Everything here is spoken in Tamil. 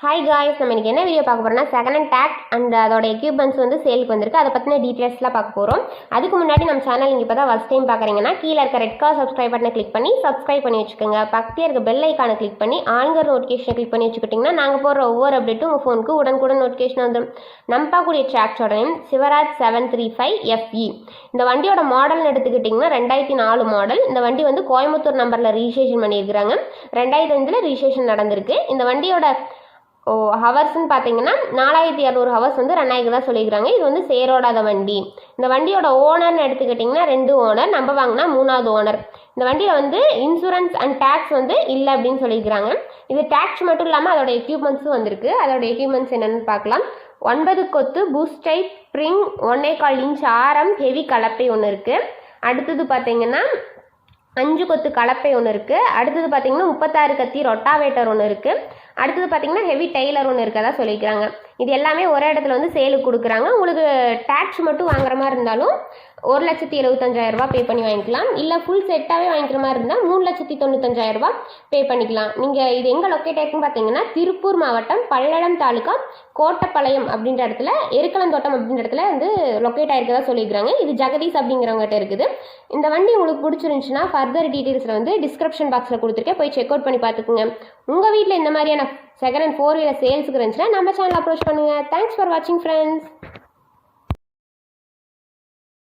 ஹாய் காய்ஸ் நம்ம இன்றைக்கி என்ன வீடியோ பார்க்க போகிறோம்னா செகண்ட் ஹேண்ட் டேக் அண்ட் அதோட எக்யூப்மெண்ட்ஸ் வந்து சேலுக்கு வந்திருக்கு. அதை பற்றின டீட்டெயில்ஸ்லாம் பார்க்க போகிறோம் அதுக்கு முன்னாடி நம்ம சேனல் இங்கே இப்போ தான் ஃபஸ்ட் டைம் பார்க்குறீங்கன்னா கீழே இருக்க ரெட் கார் சப்ஸ்கிரைப் பட்டனை கிளிக் பண்ணி சப்ஸ்கிரைப் பண்ணி வச்சுக்கோங்க. பக்கத்தில் இருக்க பெல் ஐக்கானை கிளிக் பண்ணி ஆன்கர் நோட்டிஃபிகேஷனை கிளிக் பண்ணி வச்சுக்கிட்டிங்கன்னா நாங்கள் போகிற ஒவ்வொரு அப்டேட்டும் உங்கள் ஃபோனுக்கு உடனுக்குடன் நோட்டிஃபிகேஷன் வந்துடும். நம்ம பார்க்கக்கூடிய ட்ராக்ஸோட name Swaraj seven three five FE இந்த வண்டியோட மாடல்னு எடுத்துக்கிட்டிங்கன்னா ரெண்டாயிரத்தி நாலு மாடல் இந்த வண்டி வந்து கோயம்புத்தூர் நம்பரில் ரிஜிஸ்ட்ரேஷன் பண்ணியிருக்கிறாங்க. ரெண்டாயிரத்தி அஞ்சில் ரிஜிஸ்ட்ரேஷன் நடந்திருக்கு. இந்த வண்டியோட ஓ ஹவர்ஸ்ன்னு பார்த்தீங்கன்னா நாலாயிரத்தி இரநூறு ஹவர்ஸ் வந்து ரன் ஆகிக்கிறதா சொல்லியிருக்காங்க இது வந்து சேரோடாத வண்டி. இந்த வண்டியோட ஓனர்னு எடுத்துக்கிட்டிங்கன்னா ரெண்டு ஓனர் நம்ம வாங்கினா மூணாவது ஓனர் இந்த வண்டியில் வந்து இன்சூரன்ஸ் அண்ட் டேக்ஸ் வந்து இல்லை அப்படின்னு சொல்லியிருக்கிறாங்க. இது டேக்ஸ் மட்டும் இல்லாமல் அதோட எக்யூப்மெண்ட்ஸும் வந்திருக்கு. அதோட எக்யூப்மெண்ட்ஸ் என்னென்னு பார்க்கலாம் ஒன்பது கொத்து பூஸ்டை ஸ்ப்ரிங் ஒன்னே கால் இன்ச் ஆரம் ஹெவி கலப்பை ஒன்று இருக்குது அடுத்தது பார்த்தீங்கன்னா அஞ்சு கொத்து கலப்பை ஒன்று இருக்குது அடுத்தது பார்த்தீங்கன்னா முப்பத்தாறு கத்தி ரொட்டாவேட்டர் ஒன்று இருக்குது அடுத்தது பார்த்தீங்கன்னா ஹெவி டெய்லர் ஒன்று இருக்கதா சொல்லிக்கிறாங்க இது எல்லாமே ஒரே இடத்துல வந்து சேலுக்கு கொடுக்குறாங்க. உங்களுக்கு டேக்ஸ் மட்டும் வாங்குற மாதிரி இருந்தாலும் ஒரு லட்சத்தி எழுபத்தஞ்சாயிரம் ரூபாய் பே பண்ணி வாங்கிக்கலாம். இல்லை ஃபுல் செட்டாகவே வாங்கிக்கிற மாதிரி இருந்தால் மூணு லட்சத்தி தொண்ணூத்தஞ்சாயிரம் ரூபாய் பே பண்ணிக்கலாம். நீங்கள் இது எங்கே லொக்கேட் ஆயிருக்குன்னு பார்த்தீங்கன்னா திருப்பூர் மாவட்டம் பல்லடம் தாலுக்கா கோட்டப்பாளையம் அப்படின்ற இடத்துல எருக்கலந்தோட்டம் அப்படின்ற இடத்துல வந்து லொக்கேட் ஆயிருக்கதா சொல்லியிருக்காங்க இது ஜெகதீஷ் அப்படிங்கிறவங்ககிட்ட இருக்குது. இந்த வண்டி உங்களுக்கு பிடிச்சிருந்துச்சுன்னா ஃபர்தர் டீட்டெயில்ஸில் வந்து டிஸ்கிரிப்ஷன் பாக்ஸில் கொடுத்துருக்கேன். போய் செக் அவுட் பண்ணி பார்த்துக்குங்க. உங்கள் வீட்டில் இந்த மாதிரியான செகண்ட் ஹேண்ட் ஃபோர் வீலர் சேல்ஸுக்கு இருந்துச்சுன்னா நம்ம சேனல் அப்ரோச் பண்ணுங்கள் தேங்க்ஸ் ஃபார் வாட்சிங் ஃப்ரெண்ட்ஸ்